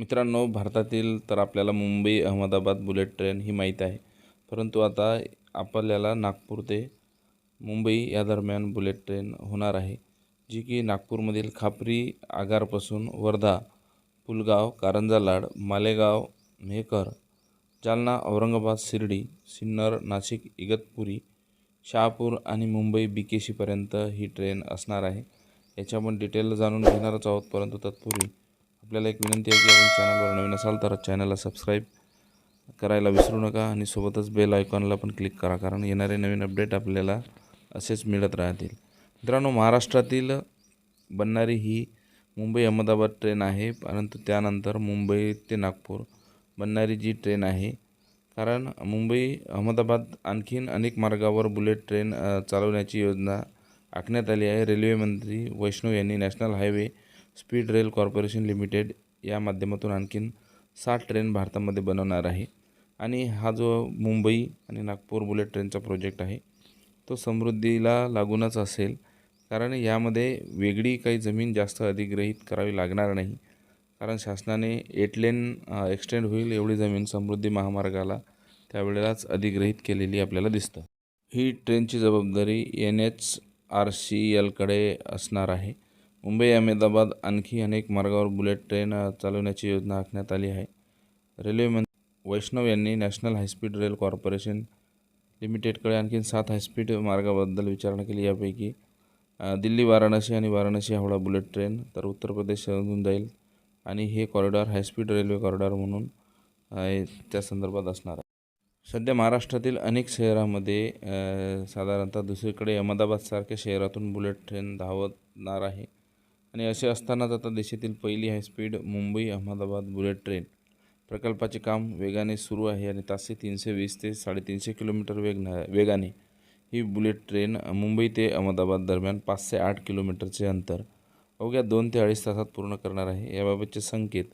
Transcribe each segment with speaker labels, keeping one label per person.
Speaker 1: मित्रांनो भारतातील तर आपल्याला मुंबई अहमदाबाद बुलेट ट्रेन ही माहीत आहे. परंतु आता आपल्याला नागपूर ते मुंबई या दरम्यान बुलेट ट्रेन होणार आहे जी की नागपूरमधील खापरी आगारपासून वर्धा पुलगाव कारंजा लाड मालेगाव मेहकर जालना औरंगाबाद शिर्डी सिन्नर नाशिक इगतपुरी शहापूर आणि मुंबई बी के सीपर्यंत ही ट्रेन असणार आहे. याच्या आपण डिटेल जाणून घेणारच आहोत परंतु तत्पूर्वी आपल्याला एक विनंती आहे की आपण चॅनलवर नवीन असाल तर चॅनलला सबस्क्राईब करायला विसरू नका आणि सोबतच बेल आयकॉनला पण क्लिक करा कारण येणारे नवीन अपडेट आपल्याला असेच मिळत राहतील. मित्रांनो महाराष्ट्रातील बनणारी ही मुंबई अहमदाबाद ट्रेन आहे परंतु त्यानंतर मुंबई ते नागपूर बनणारी जी ट्रेन आहे कारण मुंबई अहमदाबाद आणखीन अनेक मार्गावर बुलेट ट्रेन चालवण्याची योजना आखण्यात आली आहे. रेल्वेमंत्री वैष्णव यांनी national highway speed rail corporation limited या माध्यमातून आणखीन सात ट्रेन भारतामध्ये बनवणार आहे. आणि हा जो मुंबई आणि नागपूर बुलेट ट्रेनचा प्रोजेक्ट आहे तो समृद्धीला लागूनच असेल. कारण यामध्ये वेगळी काही जमीन जास्त अधिग्रहित करावी लागणार नाही. कारण शासनाने एट लेन एक्सटेंड होईल एवढी जमीन समृद्धी महामार्गाला त्यावेळेलाच अधिग्रहित केलेली आपल्याला दिसतं. ही ट्रेनची जबाबदारी एन एच आर सी एलकडे असणार आहे. मुंबई अहमदाबाद आणखी अनेक मार्गावर बुलेट ट्रेन चालवण्याची योजना आखण्यात आली आहे. रेल्वे मंत्री वैष्णव यांनी national high speed rail corporation लिमिटेडकडे आणखी सात हायस्पीड मार्गाबद्दल विचारणा केली. यापैकी दिल्ली वाराणसी आणि वाराणसी हावडा बुलेट ट्रेन तर उत्तर प्रदेश प्रदेशमधून जाईल आणि हे कॉरिडॉर हायस्पीड रेल्वे कॉरिडॉर म्हणून त्या संदर्भात असणार आहे. सध्या महाराष्ट्रातील अनेक शहरामध्ये साधारणतः दुसरीकडे अहमदाबादसारख्या शहरातून बुलेट ट्रेन धावणार आहे. आणि असे असतानाच आता देशातील पहिली high speed Mumbai Ahmedabad bullet train प्रकल्पाचे काम वेगाने सुरू आहे आणि तासे तीनशे वीस ते साडेतीनशे किलोमीटर वेग वेगाने. ही बुलेट ट्रेन मुंबई ते अहमदाबाद दरम्यान पाचशे आठ किलोमीटरचे अंतर. अवघ्या दोन ते अडीच तासात पूर्ण करणार आहे. याबाबतचे संकेत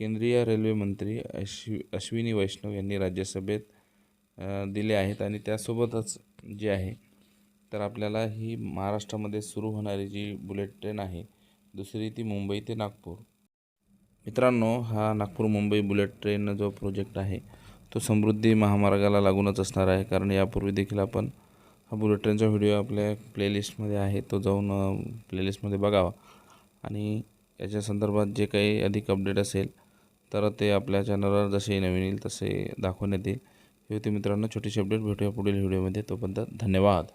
Speaker 1: केंद्रीय रेल्वे मंत्री अश्वि अश्विनी वैष्णव यांनी राज्यसभेत दिले आहेत आणि त्यासोबतच जे आहे तर आपल्याला ही महाराष्ट्रामध्ये सुरू होणारी जी बुलेट ट्रेन आहे दुसरी ती मुंबई ते नागपूर. मित्रांनो हा नागपूर मुंबई बुलेट ट्रेन जो प्रोजेक्ट आहे तो समृद्धी महामार्गाला लागूनच असणार आहे. कारण यापूर्वी देखील आपण हा बुलेट ट्रेनचा व्हिडिओ आपल्या प्लेलिस्टमध्ये आहे तो जाऊन प्लेलिस्टमध्ये बघावा. आणि याच्या संदर्भात जे काही अधिक अपडेट असेल तर ते आपल्या चॅनलवर जसे नवीन येईल तसे दाखवण्यात येईल. हे होते मित्रांनो छोटीशी अपडेट भेटूया पुढील व्हिडिओमध्ये. तोपर्यंत धन्यवाद.